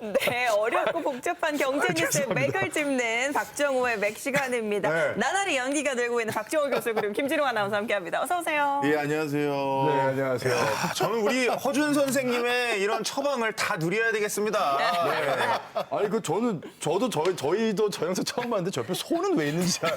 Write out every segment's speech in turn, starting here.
네, 어렵고 복잡한 경제 뉴스의 맥을 짚는 박정호의 맥 시간입니다. 네. 나날이 연기가 늘고 있는 박정호 교수 그리고 김진웅 아나운서 함께합니다. 어서 오세요. 예, 안녕하세요. 네, 안녕하세요. 저는 우리 허준 선생님의 이런 처방을 다 누려야 되겠습니다. 네. 아니 그 저는 저도 저희 저희도 저 영상 처음 봤는데 저 옆에 소는 왜 있는지 잘-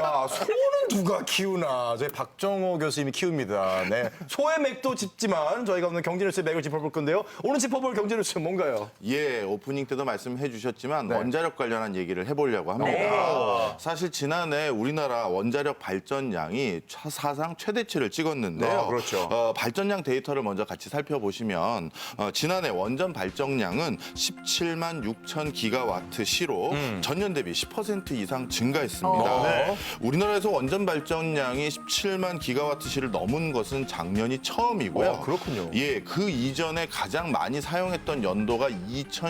야 소는 누가 키우나 저희 박정호 교수님이 키웁니다. 네 소의 맥도 짚지만 저희가 오늘 경제 뉴스의 맥을 짚어볼 건데요. 오늘 짚어볼 경제 뉴스 뭔가요? 예, 오프닝 때도 말씀해 주셨지만 네. 원자력 관련한 얘기를 해보려고 합니다. 사실 지난해 우리나라 원자력 발전량이 차- 사상 최대치를 찍었는데요. 아, 그렇죠. 어, 발전량 데이터를 먼저 같이 살펴보시면 어, 지난해 원전 발전량은 17만 6천 기가와트 시로 음. 전년 대비 10% 이상 증가했습니다. 어. 네. 우리나라에서 원전 발전량이 17만 기가와트 시를 넘은 것은 작년이 처음이고요. 어, 그렇군요. 예, 그 이전에 가장 많이 사용했던 연도가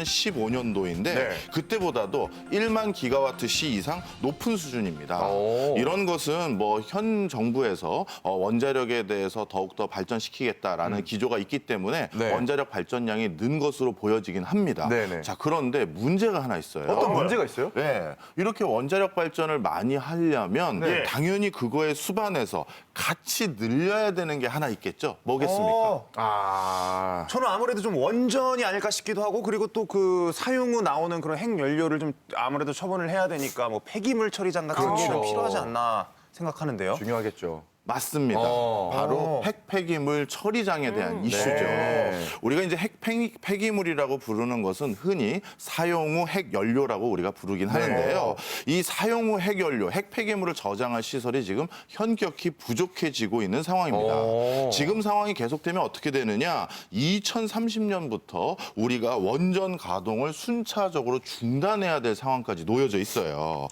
2015년도인데 네. 그때보다도 1만 기가와트 시 이상 높은 수준입니다. 오. 이런 것은 뭐 현 정부에서 어, 원자력에 대해서 더욱더 발전시키겠다라는 기조가 있기 때문에 음. 네. 원자력 발전량이 는 것으로 보여지긴 합니다. 네네. 자, 그런데 문제가 하나 있어요. 어떤 문제가 있어요? 네, 이렇게 원자력 발전을 많이 하려면 네. 당연히 그거에 수반해서 같이 늘려야 되는 게 하나 있겠죠. 뭐겠습니까? 어, 아 저는 아무래도 좀 원전이 아닐까 싶기도 하고 그리고 또 그 사용 후 나오는 그런 핵연료를 좀 아무래도 처분을 해야 되니까 뭐 폐기물 처리장 같은 게 좀 그렇죠. 필요하지 않나 생각하는데요. 중요하겠죠. 맞습니다. 어. 바로 어. 핵폐기물 처리장에 대한 이슈죠. 네. 우리가 이제 핵 폐기물이라고 부르는 것은 흔히 사용 후 핵연료라고 우리가 부르긴 하는데요. 이 사용 후 핵연료, 핵 폐기물을 저장할 시설이 지금 현격히 부족해지고 있는 상황입니다. 오. 지금 상황이 계속되면 어떻게 되느냐? 2030년부터 우리가 원전 가동을 순차적으로 중단해야 될 상황까지 놓여져 있어요.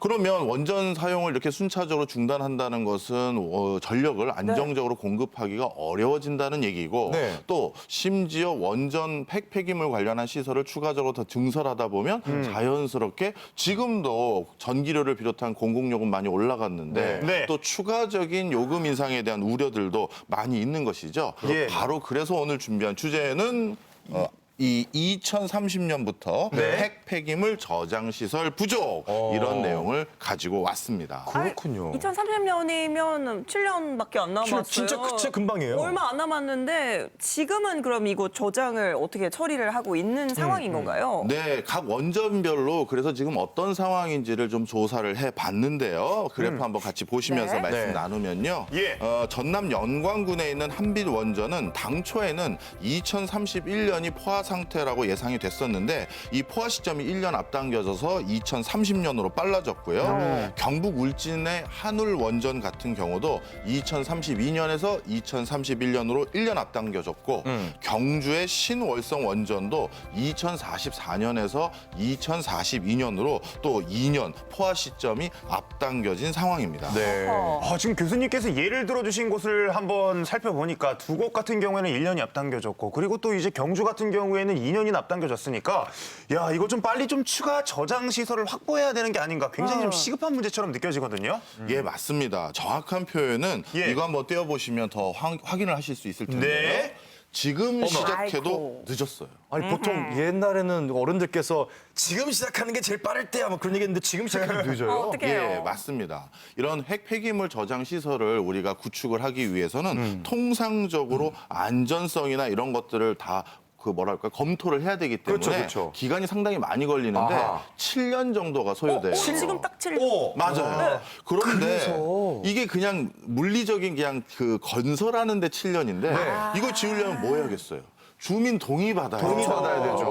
그러면 원전 사용을 이렇게 순차적으로 중단한다는 것은 어, 전력을 안정적으로 공급하기가 어려워진다는 얘기고 네. 또 심지어 원전 폐폐기물 관련한 시설을 추가적으로 더 증설하다 보면 자연스럽게 지금도 전기료를 비롯한 공공요금 많이 올라갔는데 네. 네. 또 추가적인 요금 인상에 대한 우려들도 많이 있는 것이죠. 예. 바로 그래서 오늘 준비한 주제는 어, 이 2030년부터 네. 핵 폐기물 저장 시설 부족 어. 이런 내용을 가지고 왔습니다. 그렇군요. 2030년이면 7년밖에 안 남았어요. 진짜 진짜 금방이에요. 얼마 안 남았는데 지금은 그럼 이거 저장을 어떻게 처리를 하고 있는 상황인 건가요? 네, 각 원전별로 그래서 지금 어떤 상황인지를 좀 조사를 해 봤는데요. 그래프 한번 같이 보시면서 네. 말씀 네. 나누면요. 예. 어, 전남 연광군에 있는 한빛 원전은 당초에는 2031년이 포화 상태라고 예상이 됐었는데 이 포화 시점이 1년 앞당겨져서 2030년으로 빨라졌고요. 경북 울진의 한울 원전 같은 경우도 2032년에서 2031년으로 1년 앞당겨졌고 경주의 신월성 원전도 2044년에서 2042년으로 또 2년 포화 시점이 앞당겨진 상황입니다. 네. 어. 아, 지금 교수님께서 예를 들어주신 곳을 한번 살펴보니까 두 곳 같은 경우에는 1년이 앞당겨졌고 그리고 또 이제 경주 같은 경우 에는 2년이 앞당겨졌으니까 야 이거 좀 빨리 좀 추가 저장 시설을 확보해야 되는 게 아닌가 굉장히 좀 시급한 문제처럼 느껴지거든요. 예, 맞습니다. 정확한 표현은 예. 이거 한번 떼어보시면 더 확- 확인을 하실 수 있을 텐데요. 네. 지금 시작해도 아이고. 늦었어요. 아니 보통 옛날에는 어른들께서 지금 시작하는 게 제일 빠를 때야 뭐 그런 얘기했는데 지금 시작하면 늦어요. 어, 어떡해. 예. 맞습니다. 이런 핵 폐기물 저장 시설을 우리가 구축을 하기 위해서는 음. 통상적으로 안전성이나 이런 것들을 다 그 뭐랄까 검토를 해야 되기 때문에 그렇죠, 그렇죠. 기간이 상당히 많이 걸리는데 아하. 7년 정도가 소요돼요. 어, 지금 딱 7년. 오, 맞아요. 그런데 그래서. 이게 그냥 물리적인 그냥 그 건설하는데 7년인데 이거 지으려면 뭐 해야겠어요? 주민 동의 받아야 네. 동의. 받아야 되죠.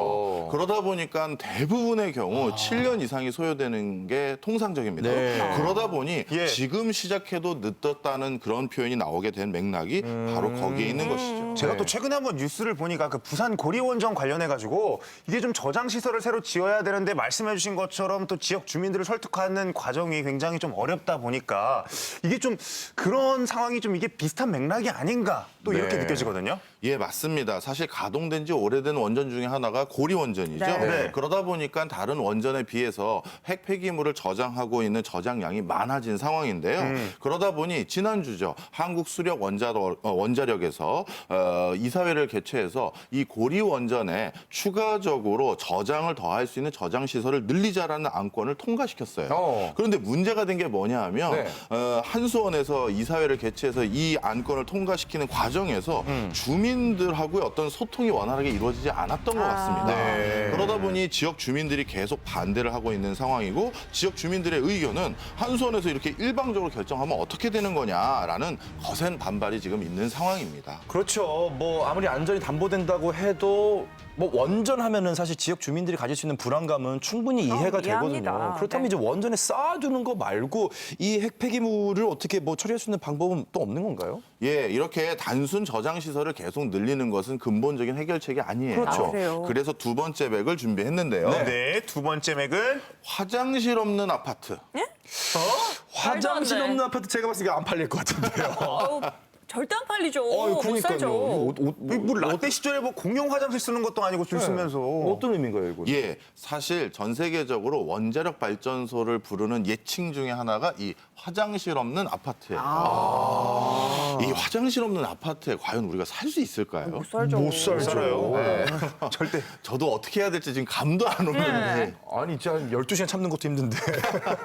그러다 보니까 대부분의 경우 7년 이상이 소요되는 게 통상적입니다. 아. 네. 그러다 보니 예. 지금 시작해도 늦었다는 그런 표현이 나오게 된 맥락이 바로 거기에 있는 것이죠. 제가 네. 또 최근에 한번 뉴스를 보니까 그 부산 고리원전 관련해 가지고 이게 좀 저장 시설을 새로 지어야 되는데 말씀해 주신 것처럼 또 지역 주민들을 설득하는 과정이 굉장히 좀 어렵다 보니까 이게 좀 그런 상황이 좀 이게 비슷한 맥락이 아닌가 또 이렇게 네. 느껴지거든요. 예, 맞습니다. 사실 가동된 지 오래된 원전 중에 하나가 고리 원전이죠. 네. 네. 그러다 보니까 다른 원전에 비해서 핵 폐기물을 저장하고 있는 저장량이 많아진 상황인데요. 그러다 보니 지난주죠. 한국 수력 원자, 어, 원자력에서 어, 이사회를 개최해서 이 고리 원전에 추가적으로 저장을 더할 수 있는 저장 시설을 늘리자라는 안건을 통과시켰어요. 어. 그런데 문제가 된 게 뭐냐 하면 네. 어, 한수원에서 이사회를 개최해서 이 안건을 통과시키는 과정에서 주민 들하고의 어떤 소통이 원활하게 이루어지지 않았던 것 같습니다. 네. 그러다 보니 지역 주민들이 계속 반대를 하고 있는 상황이고 지역 주민들의 의견은 한수원에서 이렇게 일방적으로 결정하면 어떻게 되는 거냐라는 거센 반발이 지금 있는 상황입니다. 그렇죠. 뭐 아무리 안전이 담보된다고 해도 뭐 원전 하면은 사실 지역 주민들이 가질 수 있는 불안감은 충분히 이해가 이해합니다. 되거든요. 그렇다면 네. 이제 원전에 쌓아두는 거 말고 이 핵 폐기물을 어떻게 뭐 처리할 수 있는 방법은 또 없는 건가요? 예, 이렇게 단순 저장 시설을 계속 늘리는 것은 근본적인 해결책이 아니에요. 그렇죠. 아, 그래요? 그래서 두 번째 백을 준비했는데요. 네, 두 번째 맥은 화장실 없는 아파트. 화장실 돼. 없는 아파트 제가 봤을 때 안 팔릴 것 같은데요. 절대 안 팔리죠. 어, 못 그러니까요. 살죠. 옷, 옷, 뭐, 뭐 라떼 시절에 뭐 공용 화장실 쓰는 것도 아니고 줄 쓰면서 어떤 의미인 거예요, 이거? 예, 사실 전 세계적으로 원자력 발전소를 부르는 예칭 중에 하나가 이 화장실 없는 아파트예요. 이 화장실 없는 아파트에 과연 우리가 살 수 있을까요? 못 살죠. 못 살죠. 살아요. 네. 절대 저도 어떻게 해야 될지 지금 감도 안 오는데. 네. 아니, 진짜 한 12시간 참는 것도 힘든데.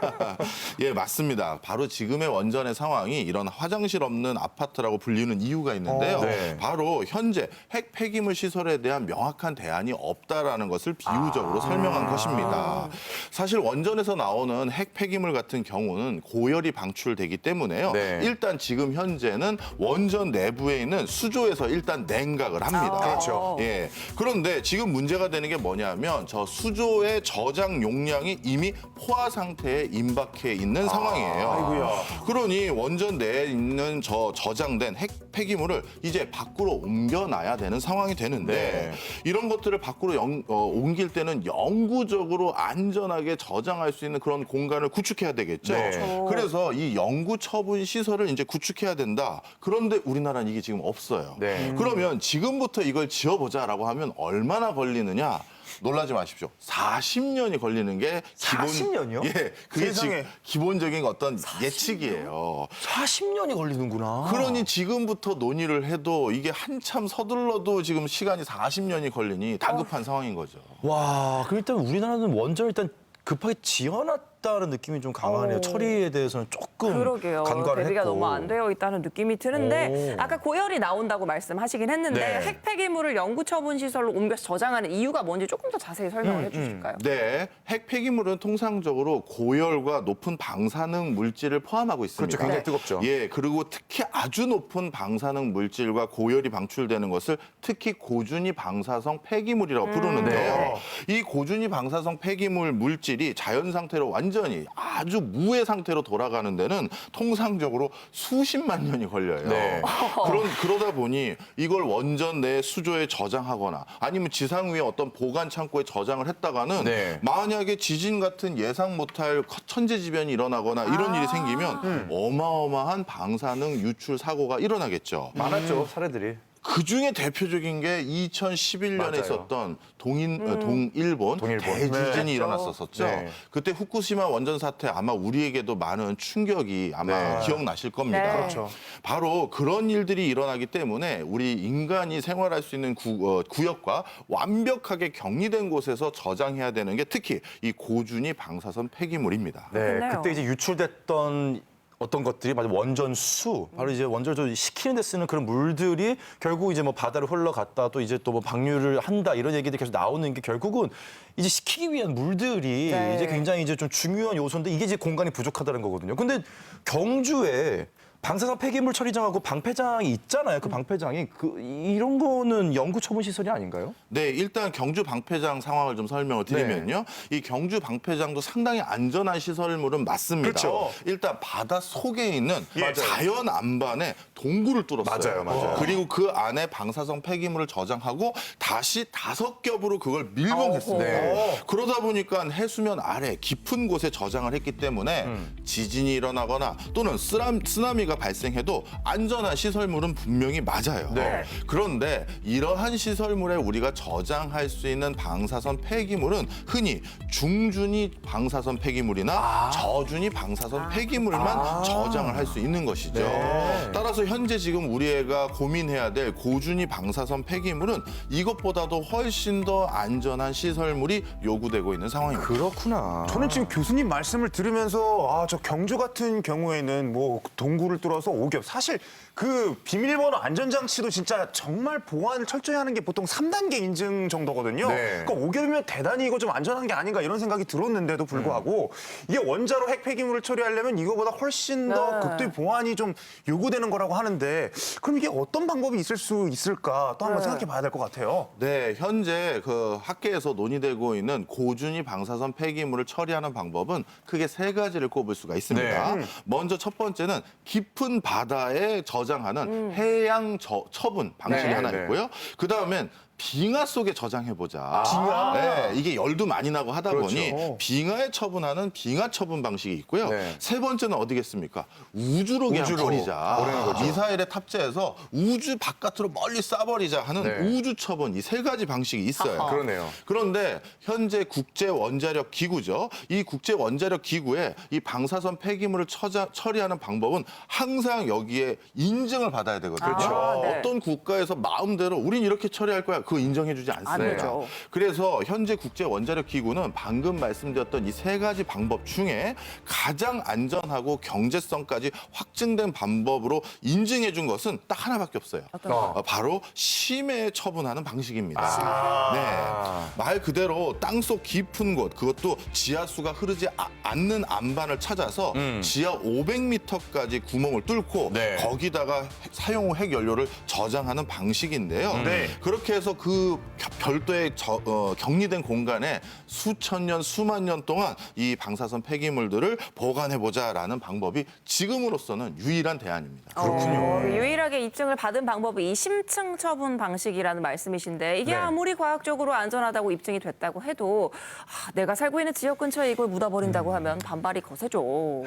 예, 맞습니다. 바로 지금의 원전의 상황이 이런 화장실 없는 아파트라고 불리는 이유가 있는데요. 어, 네. 바로 현재 핵 폐기물 시설에 대한 명확한 대안이 없다라는 것을 비유적으로 설명한 것입니다. 사실 원전에서 나오는 핵 폐기물 같은 경우는 고열이 방출되기 때문에요. 네. 일단 지금 현재는 원전 내부에 있는 수조에서 일단 냉각을 합니다. 그렇죠. 예. 그런데 지금 문제가 되는 게 뭐냐면 저 수조의 저장 용량이 이미 포화 상태에 임박해 있는 상황이에요. 아이고야. 그러니 원전 내에 있는 저 저장된 핵 폐기물을 이제 밖으로 옮겨놔야 되는 상황이 되는데 네. 이런 것들을 밖으로 영- 어, 옮길 때는 영구적으로 안전하게 저장할 수 있는 그런 공간을 구축해야 되겠죠. 네. 그렇죠. 그래서 이 영구 처분 시설을 이제 구축해야 된다. 그런데 우리나라는 이게 지금 없어요. 네. 그러면 지금부터 이걸 지어보자라고 하면 얼마나 걸리느냐? 놀라지 마십시오. 40년이 걸리는 게 기본 40년 이요? 예, 그게 세상에. 지금 기본적인 어떤 예측이에요. 40년이 걸리는구나. 그러니 지금부터 논의를 해도 이게 한참 서둘러도 지금 시간이 40년이 걸리니 다급한 상황인 거죠. 와, 그럼 일단 우리나라는 원전을 일단 급하게 지어놨 다는 느낌이 좀 강하네요. 어. 처리에 대해서는 조금 그러게요. 간과를 대비가 했고. 너무 안 되어 있다는 느낌이 드는데 오. 아까 고열이 나온다고 말씀하시긴 했는데 네. 핵 폐기물을 영구 처분 시설로 옮겨서 저장하는 이유가 뭔지 조금 더 자세히 설명을 음, 해주실까요? 네, 핵 폐기물은 통상적으로 고열과 높은 방사능 물질을 포함하고 있습니다. 그렇죠. 굉장히 네. 뜨겁죠. 예, 그리고 특히 아주 높은 방사능 물질과 고열이 방출되는 것을 특히 고준위 방사성 폐기물이라고 부르는데요. 이 고준위 방사성 폐기물 물질이 자연 상태로 완전 히 아주 무해 상태로 돌아가는 데는 통상적으로 수십만 년이 걸려요. 네. 그런 그러다 보니 이걸 원전 내 수조에 저장하거나 아니면 지상 위에 어떤 보관 창고에 저장을 했다가는 네. 만약에 지진 같은 예상 못할 천재지변이 일어나거나 이런 일이 생기면 어마어마한 방사능 유출 사고가 일어나겠죠. 많았죠, 사례들이. 그 중에 대표적인 게 2011년에 맞아요. 있었던 동인 어, 동일본, 동일본. 대지진이 네. 일어났었었죠. 네. 그때 후쿠시마 원전 사태 아마 우리에게도 많은 충격이 아마 네. 기억나실 겁니다. 네. 그렇죠. 바로 그런 일들이 일어나기 때문에 우리 인간이 생활할 수 있는 구, 어, 구역과 완벽하게 격리된 곳에서 저장해야 되는 게 특히 이 고준위 방사선 폐기물입니다. 네, 그렇네요. 그때 이제 유출됐던 어떤 것들이 바로 원전 수, 바로 이제 원전을 식히는 데 쓰는 그런 물들이 결국 이제 뭐 바다로 흘러갔다 또 이제 또 뭐 방류를 한다 이런 얘기들이 계속 나오는 게 결국은 이제 식히기 위한 물들이 네. 이제 굉장히 이제 좀 중요한 요소인데 이게 이제 공간이 부족하다는 거거든요. 근데 경주에 방사성 폐기물 처리장하고 방패장이 있잖아요. 그 방패장이 그 이런 거는 영구 처분 시설이 아닌가요? 네, 일단 경주 방패장 상황을 좀 설명을 드리면요. 네. 이 경주 방패장도 상당히 안전한 시설물은 맞습니다. 그렇죠. 일단 바다 속에 있는 예. 자연 안반에 동굴을 뚫었어요. 맞아요, 맞아요. 그리고 그 안에 방사성 폐기물을 저장하고 다시 다섯 겹으로 그걸 밀봉했습니다. 네. 그러다 보니까 해수면 아래 깊은 곳에 저장을 했기 때문에 음. 지진이 일어나거나 또는 쓰람, 쓰나미가 폐기가 발생해도 안전한 시설물은 분명히 맞아요. 네. 그런데 이러한 시설물에 우리가 저장할 수 있는 방사선 폐기물은 흔히 중준위 방사선 폐기물이나 저준위 방사선 폐기물만 저장을 할 수 있는 것이죠. 네. 따라서 현재 지금 우리 애가 고민해야 될 고준위 방사선 폐기물은 이것보다도 훨씬 더 안전한 시설물이 요구되고 있는 상황입니다. 그렇구나. 저는 지금 교수님 말씀을 들으면서 아 저 경주 같은 경우에는 뭐 동굴을 뚫어서 오겹 사실 그 비밀번호 안전장치도 진짜 정말 보안을 철저히 하는 게 보통 3단계 인증 정도거든요. 네. 그러니까 오겹이면 대단히 이거 좀 안전한 게 아닌가 이런 생각이 들었는데도 불구하고 이게 원자로 핵 폐기물을 처리하려면 이거보다 훨씬 더 네. 극도의 보안이 좀 요구되는 거라고 하는데 그럼 이게 어떤 방법이 있을 수 있을까 또 한번 네. 생각해 봐야 될 것 같아요. 네, 현재 그 학계에서 논의되고 있는 고준위 방사선 폐기물을 처리하는 방법은 크게 세 가지를 꼽을 수가 있습니다. 네. 먼저 첫 번째는 깊은 바다에 저장하는 해양 저- 처분 방식이 네, 하나 네. 있고요. 그 다음엔 빙하 속에 저장해 보자. 빙하? 네, 이게 열도 많이 나고 하다 그렇죠. 보니 빙하에 처분하는 빙하 처분 방식이 있고요. 네. 세 번째는 어디겠습니까? 우주로 그냥 우주로 버리자. 버리는 거죠. 미사일에 탑재해서 우주 바깥으로 멀리 쏴버리자 하는 네. 우주 처분 이 세 가지 방식이 있어요. 그러네요. 그런데 현재 국제 원자력 기구죠. 이 국제 원자력 기구에 이 방사선 폐기물을 처자, 처리하는 방법은 항상 여기에 인증을 받아야 되거든요. 그렇죠. 아, 네. 어떤 국가에서 마음대로 우린 이렇게 처리할 거야. 그거 인정해주지 않습니다. 안. 그래서 현재 국제 원자력 기구는 방금 말씀드렸던 이 세 가지 방법 중에 가장 안전하고 경제성까지 확증된 방법으로 인증해 준 것은 딱 하나밖에 없어요. 어, 바로 심해 처분하는 방식입니다. 아. 네. 말 그대로 땅속 깊은 곳, 그것도 지하수가 흐르지 아- 않는 안반을 찾아서 지하 500m까지 구멍을 뚫고 음. 네. 거기다가 핵- 사용 후 핵 연료를 저장하는 방식인데요. 네. 그렇게 해서 그 겨- 별도의 저- 어, 격리된 공간에 수천 년, 수만 년 동안 이 방사선 폐기물들을 보관해 보자라는 방법이 지금으로서는 유일한 대안입니다. 그렇군요. 유일하게 입증을 받은 방법이 이 심층 처분 방식이라는 말씀이신데 이게 네. 아무리 과학적으로 안전하다고 입증이 됐다고 해도 아, 내가 살고 있는 지역 근처에 이걸 묻어버린다고 하면 반발이 거세죠.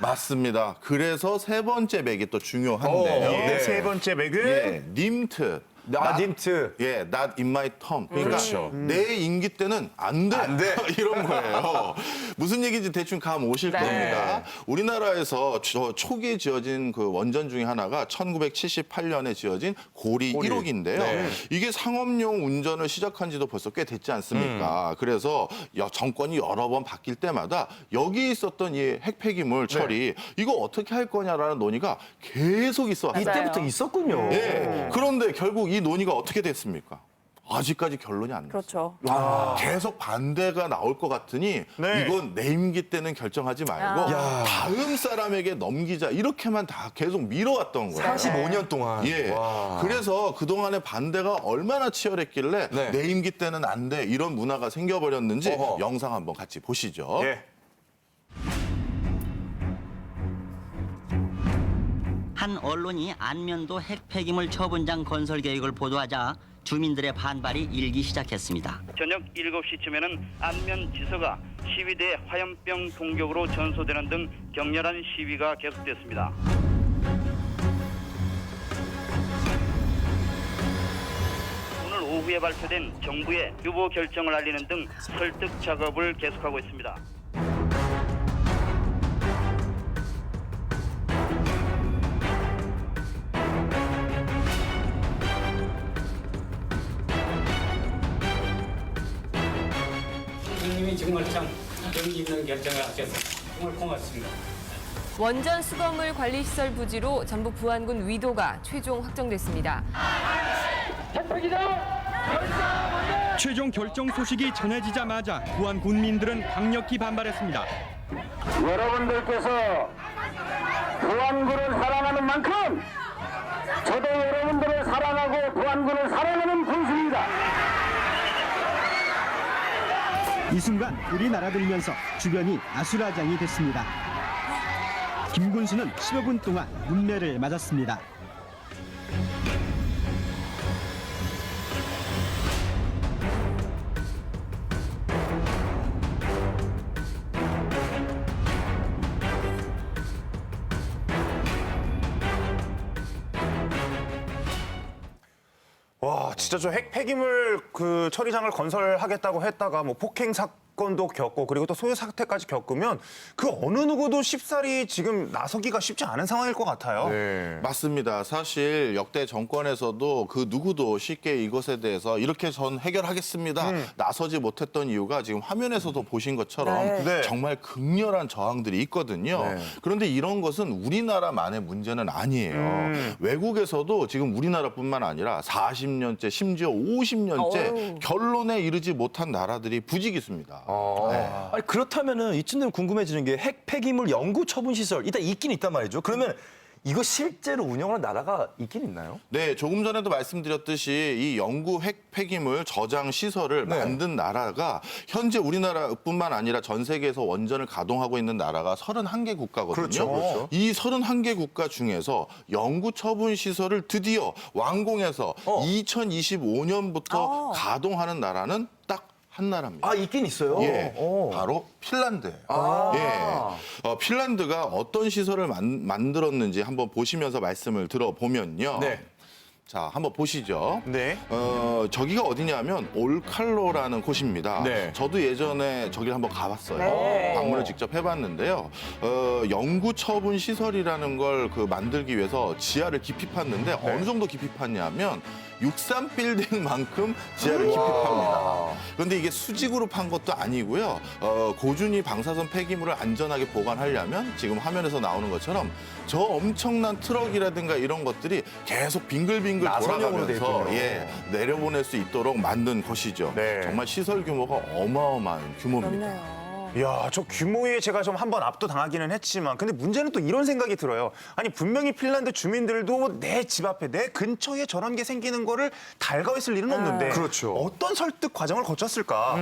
맞습니다. 그래서 세 번째 맥이 또 중요한데요. 어, 예, 네. 세 번째 맥은 예, 님트. 나 님트. 예, not in my term. 그러니까 그렇죠. 내 임기 때는 안 돼. 안 돼. 이런 거예요. 무슨 얘기인지 대충 감 오실 네. 겁니다. 우리나라에서 저 초기에 지어진 그 원전 중에 하나가 1978년에 지어진 고리, 고리. 1호기인데요. 네. 이게 상업용 운전을 시작한 지도 벌써 꽤 됐지 않습니까? 음. 그래서 여- 정권이 여러 번 바뀔 때마다 여기 있었던 이 핵폐기물 처리 이거 어떻게 할 거냐라는 논의가 계속 있어 왔어요. 이때부터 있었군요. 예. 그런데 결국 이 논의가 어떻게 됐습니까? 아직까지 결론이 안 났어요. 그렇죠. 계속 반대가 나올 것 같으니 네. 이건 내 임기 때는 결정하지 말고 야. 다음 사람에게 넘기자 이렇게만 다 계속 미뤄왔던 거예요. 45년 동안. 예. 와. 그래서 그동안의 반대가 얼마나 치열했길래 네. 내 임기 때는 안 돼 이런 문화가 생겨버렸는지 어허. 영상 한번 같이 보시죠. 예. 한 언론이 안면도 핵 폐기물 처분장 건설 계획을 보도하자 주민들의 반발이 일기 시작했습니다. 저녁 7시쯤에는 안면 지서가 시위대 화염병 공격으로 전소되는 등 격렬한 시위가 계속됐습니다. 오늘 오후에 발표된 정부의 유보 결정을 알리는 등 설득 작업을 계속하고 있습니다. 정말 참 용기 있는 결정을 하셔서 정말 고맙습니다. 원전 수거물 관리시설 부지로 전북 부안군 위도가 최종 확정됐습니다. 최종 결정 소식이 전해지자마자 부안 군민들은 강력히 반발했습니다. 여러분들께서 부안군을 사랑하는 만큼 저도 여러분들을 사랑하고 부안군을 사랑하는 군수입니다. 이 순간 불이 날아들면서 주변이 아수라장이 됐습니다. 김 군수는 10여 분 동안 눈매를 맞았습니다. 진짜 저 핵 폐기물 그 처리장을 건설하겠다고 했다가 뭐 폭행 사건 도 겪고 그리고 또 소요 사태까지 겪으면 그 어느 누구도 쉽사리 지금 나서기가 쉽지 않은 상황일 것 같아요. 네. 맞습니다. 사실 역대 정권에서도 그 누구도 쉽게 이것에 대해서 이렇게 전 해결하겠습니다. 나서지 못했던 이유가 지금 화면에서도 보신 것처럼 네. 네. 정말 극렬한 저항들이 있거든요. 네. 그런데 이런 것은 우리나라만의 문제는 아니에요. 외국에서도 지금 우리나라뿐만 아니라 40년째 심지어 50년째 어휴. 결론에 이르지 못한 나라들이 있습니다. 아. 아니 그렇다면은 이쯤 되면 궁금해지는 게 핵 폐기물 연구 처분 시설 일단 있긴 있단 말이죠. 그러면 이거 실제로 운영하는 나라가 있긴 있나요? 네, 조금 전에도 말씀드렸듯이 이 영구 핵 폐기물 저장 시설을 네. 만든 나라가 현재 우리나라뿐만 아니라 전 세계에서 원전을 가동하고 있는 나라가 31개 국가거든요. 그렇죠, 그렇죠. 이 31개 국가 중에서 영구 처분 시설을 드디어 완공해서 어. 2025년부터 가동하는 나라는 딱 한 나라입니다. 아 있긴 있어요. 예, 어. 바로 핀란드예요. 아. 예, 어, 핀란드가 어떤 시설을 만, 만들었는지 한번 보시면서 말씀을 들어보면요. 네. 자, 한번 보시죠. 네. 어, 저기가 어디냐면 올칼로라는 곳입니다. 네. 저도 예전에 저기를 한번 가봤어요. 네. 방문을 직접 해봤는데요. 어, 영구 처분 시설이라는 걸 그 만들기 위해서 지하를 깊이 팠는데 네. 어느 정도 깊이 팠냐면 63 빌딩만큼 지하를 깊이 팝니다. 그런데 이게 수직으로 판 것도 아니고요. 어, 고준위 방사선 폐기물을 안전하게 보관하려면 지금 화면에서 나오는 것처럼 저 엄청난 트럭이라든가 이런 것들이 계속 빙글빙글 나선형으로 돼 돌아가면서 있군요. 예, 내려보낼 수 있도록 만든 것이죠. 네. 정말 시설 규모가 어마어마한 규모입니다. 그렇네요. 야, 저 규모에 제가 좀 한 번 압도당하기는 했지만 근데 문제는 또 이런 생각이 들어요. 아니 분명히 핀란드 주민들도 내 집 앞에 내 근처에 저런 게 생기는 거를 달가있을 일은 없는데 그렇죠. 어떤 설득 과정을 거쳤을까?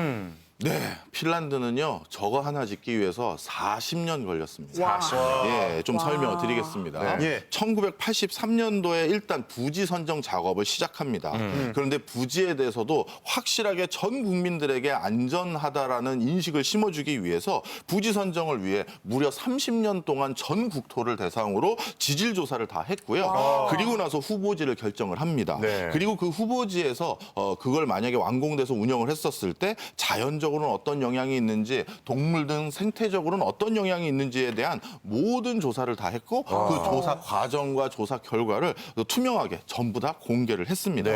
네, 핀란드는요 저거 하나 짓기 위해서 40년 걸렸습니다. 예, 좀 설명을 드리겠습니다. 네. 예. 1983년도에 일단 부지 선정 작업을 시작합니다. 그런데 부지에 대해서도 확실하게 전 국민들에게 안전하다라는 인식을 심어주기 위해서 부지 선정을 위해 무려 30년 동안 전 국토를 대상으로 지질 조사를 다 했고요. 그리고 나서 후보지를 결정을 합니다. 네. 그리고 그 후보지에서 어, 그걸 만약에 완공돼서 운영을 했었을 때 자연적 으로는 어떤 영향이 있는지 동물 등 생태적으로는 어떤 영향이 있는지에 대한 모든 조사를 다 했고 그 조사 과정과 조사 결과를 투명하게 전부 다 공개를 했습니다.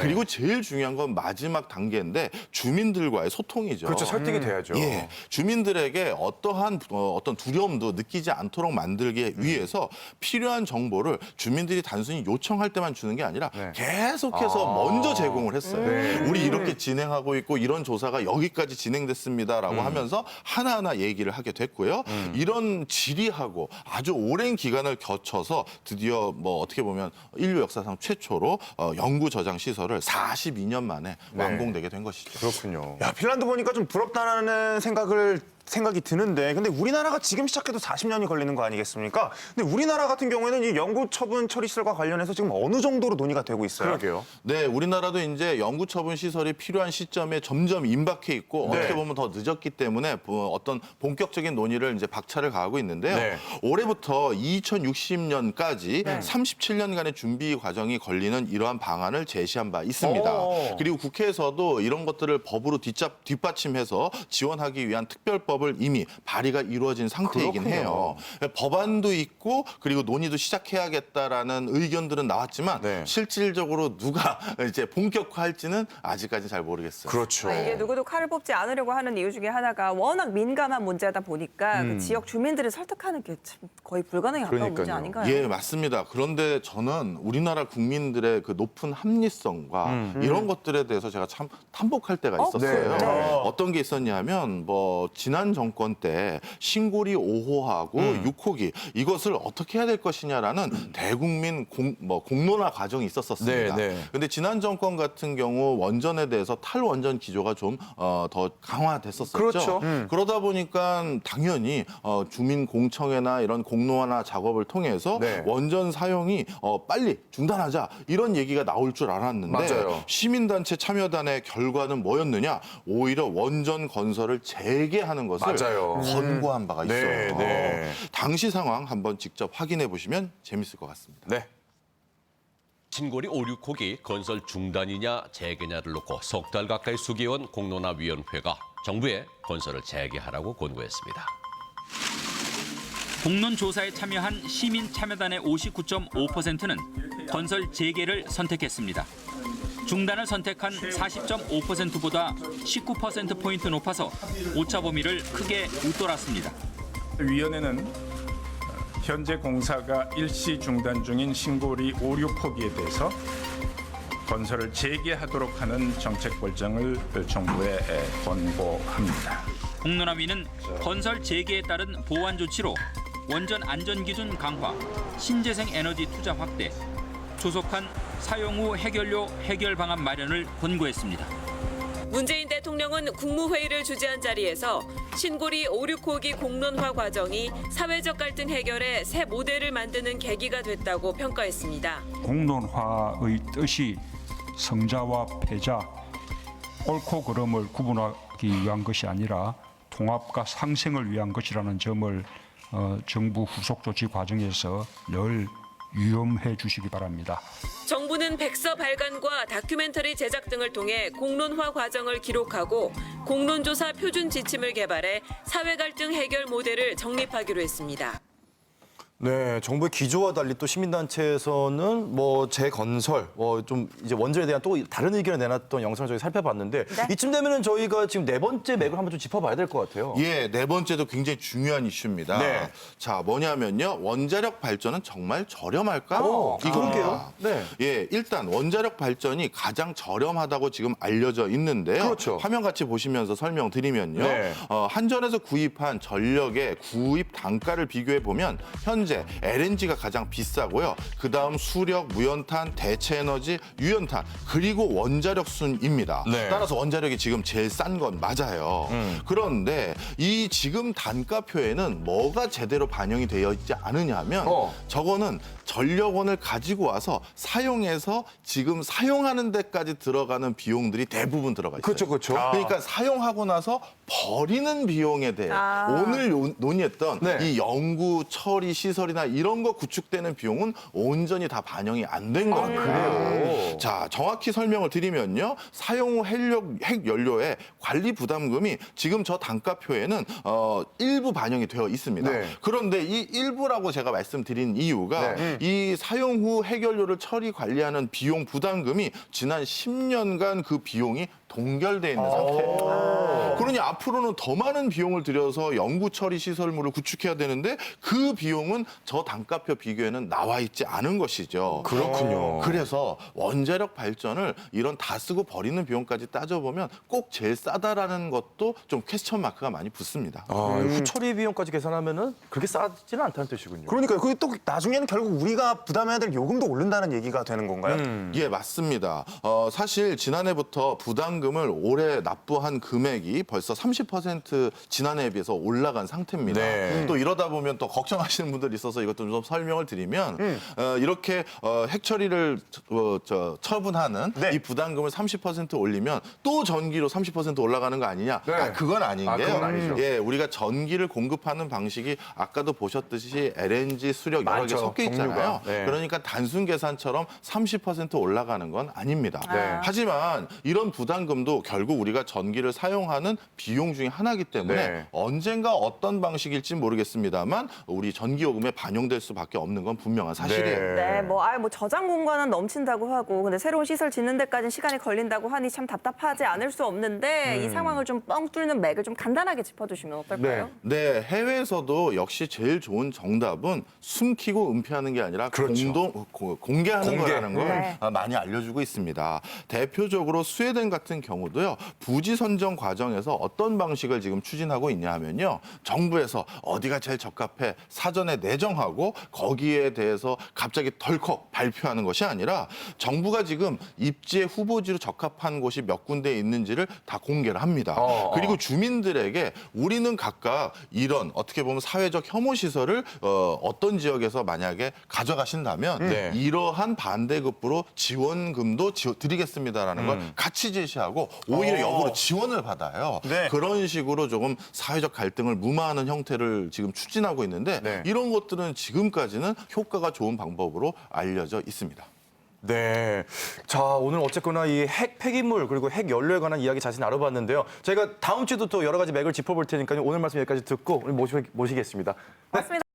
그리고 제일 중요한 건 마지막 단계인데 주민들과의 소통이죠. 그렇죠. 설득이 돼야죠. 예, 주민들에게 어떠한 어, 어떤 두려움도 느끼지 않도록 만들기 위해서 필요한 정보를 주민들이 단순히 요청할 때만 주는 게 아니라 계속해서 먼저 제공을 했어요. 우리 이렇게 진행하고 있고 이런 조사가 여기까지 진행됐습니다라고 하면서 하나하나 얘기를 하게 됐고요. 이런 지리하고 아주 오랜 기간을 거쳐서 드디어 뭐 어떻게 보면 인류 역사상 최초로 어, 영구 저장 시설을 42년 만에 완공되게 된 것이죠. 그렇군요. 야, 핀란드 보니까 좀 부럽다는 생각을 생각이 드는데 근데 우리나라가 지금 시작해도 40년이 걸리는 거 아니겠습니까? 근데 우리나라 같은 경우에는 이 영구 처분 처리 시설과 관련해서 지금 어느 정도로 논의가 되고 있어요? 그러게요. 네, 우리나라도 이제 영구 처분 시설이 필요한 시점에 점점 임박해 있고 네. 어떻게 보면 더 늦었기 때문에 뭐 어떤 본격적인 논의를 이제 박차를 가하고 있는데요. 네. 올해부터 2060년까지 37년간의 준비 과정이 걸리는 이러한 방안을 제시한 바 있습니다. 오. 그리고 국회에서도 이런 것들을 법으로 뒷잡, 뒷받침해서 지원하기 위한 특별법 을 이미 발의가 이루어진 상태이긴 그렇군요. 해요. 법안도 있고 그리고 논의도 시작해야겠다라는 의견들은 나왔지만 네. 실질적으로 누가 이제 본격화할지는 아직까지 잘 모르겠어요. 그렇죠. 아, 이게 누구도 칼을 뽑지 않으려고 하는 이유 중에 하나가 워낙 민감한 문제다 보니까 그 지역 주민들을 설득하는 게 참 거의 불가능에 가까운 문제 그러니까요. 아닌가요? 예, 맞습니다. 그런데 저는 우리나라 국민들의 그 높은 합리성과 이런 것들에 대해서 제가 참 탐복할 때가 있었어요. 네. 어떤 게 있었냐면 뭐 지난 정권 때 신고리 5호하고 6호기 이것을 어떻게 해야 될 것이냐라는 대국민 공, 뭐 공론화 과정이 있었었습니다. 네, 네. 근데 지난 정권 같은 경우 원전에 대해서 탈원전 기조가 좀 어, 더 강화됐었었죠. 그렇죠. 그러다 보니까 당연히 어, 주민 공청회나 이런 공론화 작업을 통해서 네. 원전 사용이 어, 빨리 중단하자 이런 얘기가 나올 줄 알았는데 맞아요. 시민단체 참여단의 결과는 뭐였느냐? 오히려 원전 건설을 재개하는 것을 맞아요. 권고한 바가 네, 있어요. 네. 당시 상황 한번 직접 확인해 보시면 재밌을 것 같습니다. 네. 신고리 5, 6호기 건설 중단이냐 재개냐를 놓고 석 달 가까이 수기해온 공론화위원회가 정부에 건설을 재개하라고 권고했습니다. 공론 조사에 참여한 시민 참여단의 59.5%는 건설 재개를 선택했습니다. 중단을 선택한 40.5%보다 19% 포인트 높아서 오차 범위를 크게 웃돌았습니다. 위원회는 현재 공사가 일시 중단 중인 신고리 5, 6호기에 대해서 건설을 재개하도록 하는 정책 결정을 정부에 권고합니다. 공론화위는 건설 재개에 따른 보완 조치로 원전 안전 기준 강화, 신재생 에너지 투자 확대, 조속한 사용 후 해결료 해결 방안 마련을 권고했습니다. 문재인 대통령은 국무회의를 주재한 자리에서 신고리 5, 6호기 공론화 과정이 사회적 갈등 해결의 새 모델을 만드는 계기가 됐다고 평가했습니다. 공론화의 뜻이 성자와 패자, 옳고 그름을 구분하기 위한 것이 아니라 통합과 상생을 위한 것이라는 점을 어, 정부 후속 조치 과정에서 늘 유념해 주시기 바랍니다. 정부는 백서 발간과 다큐멘터리 제작 등을 통해 공론화 과정을 기록하고 공론조사 표준 지침을 개발해 사회 갈등 해결 모델을 정립하기로 했습니다. 네, 정부의 기조와 달리 또 시민단체에서는 뭐 재건설, 뭐 좀 이제 원전에 대한 또 다른 의견을 내놨던 영상을 저희 살펴봤는데 이쯤 되면은 저희가 지금 네 번째 맥을 한번 좀 짚어봐야 될 것 같아요. 예, 네 번째도 굉장히 중요한 이슈입니다. 네. 자, 뭐냐면요. 원자력 발전은 정말 저렴할까? 어. 그러게요. 네. 예, 일단 원자력 발전이 가장 저렴하다고 지금 알려져 있는데요. 그렇죠. 화면 같이 보시면서 설명드리면요. 네. 어, 한전에서 구입한 전력의 구입 단가를 비교해 보면 현재 LNG가 가장 비싸고요. 그 다음 수력, 무연탄, 대체 에너지, 유연탄 그리고 원자력 순입니다. 네. 따라서 원자력이 지금 제일 싼 건 맞아요. 음. 그런데 이 지금 단가표에는 뭐가 제대로 반영이 되어 있지 않으냐면 어. 저거는 전력원을 가지고 와서 사용해서 지금 사용하는 데까지 들어가는 비용들이 대부분 들어가 있어요. 그렇죠, 그렇죠. 그러니까 사용하고 나서 버리는 비용에 대해 아. 오늘 요- 논의했던 네. 이 연구, 처리, 시설이나 이런 거 구축되는 비용은 온전히 다 반영이 안 된 겁니다. 그래요? 자, 정확히 설명을 드리면요. 사용 후 핵력, 핵연료의 관리 부담금이 지금 저 단가표에는 어, 일부 반영이 되어 있습니다. 네. 그런데 이 일부라고 제가 말씀드린 이유가 네. 이 사용 후 핵연료를 처리 관리하는 비용 부담금이 지난 10년간 그 비용이 동결돼 있는 상태예요. 그러니 앞으로는 더 많은 비용을 들여서 연구 처리 시설물을 구축해야 되는데 그 비용은 저 단가표 비교에는 나와 있지 않은 것이죠. 그렇군요. 그래서 원자력 발전을 이런 다 쓰고 버리는 비용까지 따져보면 꼭 제일 싸다라는 것도 좀 퀘스천 마크가 많이 붙습니다. 아, 후처리 비용까지 계산하면은 그렇게 싸지는 않다는 뜻이군요. 그러니까 그게 또 나중에는 결국 우리가 부담해야 될 요금도 오른다는 얘기가 되는 건가요? 예, 맞습니다. 어, 사실 지난해부터 부담 금을 올해 납부한 금액이 벌써 30% 지난해에 비해서 올라간 상태입니다. 네. 또 이러다 보면 또 걱정하시는 분들 이 있어서 이것도 좀 설명을 드리면 어, 이렇게 어, 핵처리를 어, 저, 처분하는 네. 이 부담금을 30% 올리면 또 전기로 30% 올라가는 거 아니냐? 네. 아, 그건 아닌 아, 게요. 예, 우리가 전기를 공급하는 방식이 아까도 보셨듯이 LNG, 수력 여러 개 섞여 있잖아요. 종류가. 네. 그러니까 단순 계산처럼 30% 올라가는 건 아닙니다. 네. 하지만 이런 부담 금도 결국 우리가 전기를 사용하는 비용 중에 하나이기 때문에 네. 언젠가 어떤 방식일지 모르겠습니다만 우리 전기요금에 반영될 수밖에 없는 건 분명한 사실이에요. 네, 뭐, 아, 뭐 저장 공간은 넘친다고 하고, 근데 새로운 시설 짓는 데까지는 시간이 걸린다고 하니 참 답답하지 않을 수 없는데 이 상황을 좀 뻥 뚫는 맥을 좀 간단하게 짚어주시면 어떨까요? 네, 해외에서도 역시 제일 좋은 정답은 숨기고 은폐하는 게 아니라 그렇죠. 공동 고- 공개하는 공개. 거라는 걸 네. 아, 많이 알려주고 있습니다. 대표적으로 스웨덴 같은 경우도요 부지 선정 과정에서 어떤 방식을 지금 추진하고 있냐 하면요 정부에서 어디가 제일 적합해 사전에 내정하고 거기에 대해서 갑자기 덜컥 발표하는 것이 아니라 정부가 지금 입지의 후보지로 적합한 곳이 몇 군데 있는지를 다 공개를 합니다. 어, 어. 그리고 주민들에게 우리는 각각 이런 어떻게 보면 사회적 혐오 시설을 어, 어떤 지역에서 만약에 가져가신다면 네. 이러한 반대급부로 지원금도 드리겠습니다라는 걸 같이 제시 하고 오히려 어. 역으로 지원을 받아요. 네. 그런 식으로 조금 사회적 갈등을 무마하는 형태를 지금 추진하고 있는데 네. 이런 것들은 지금까지는 효과가 좋은 방법으로 알려져 있습니다. 네. 자, 오늘 어쨌거나 이 핵 폐기물 그리고 핵 연료에 관한 이야기 자세히 나눠봤는데요. 저희가 다음 주에도 또 여러 가지 맥을 짚어볼 테니까요. 오늘 말씀 여기까지 듣고 오늘 모시, 모시겠습니다. 네. 맞습니다.